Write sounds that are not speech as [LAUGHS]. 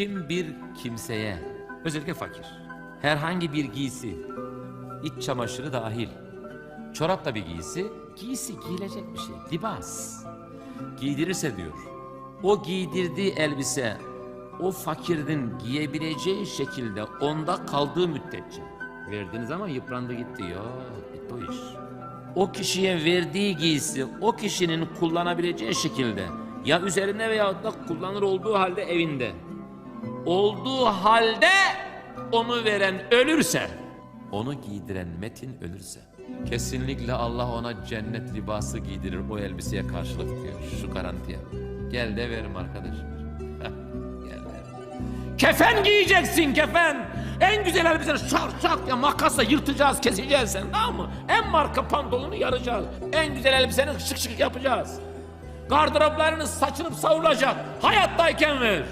Kim bir kimseye, özellikle fakir, herhangi bir giysi, iç çamaşırı dahil, çorap da bir giysi, giysi giyilecek bir şey, libas. Giydirirse diyor, o giydirdiği elbise o fakirin giyebileceği şekilde onda kaldığı müddetçe. Verdiğiniz ama yıprandı gitti. Yok bitti o iş. O kişiye verdiği giysi o kişinin kullanabileceği şekilde ya üzerinde veya da kullanır olduğu halde evinde. Olduğu halde onu veren ölürse onu giydiren metin ölürse kesinlikle Allah ona cennet libası giydirir o elbiseye karşılık diyor şu garantiye. Gel de verim arkadaşım. [LAUGHS] Gel ver. Kefen giyeceksin kefen. En güzel elbiseni şak şak ya makasla yırtacağız keseceğiz sen tamam mı? En marka pantolonu yaracağız. En güzel elbiseni şık şık yapacağız. Gardıroplarını saçınıp savuracak. Hayattayken ver.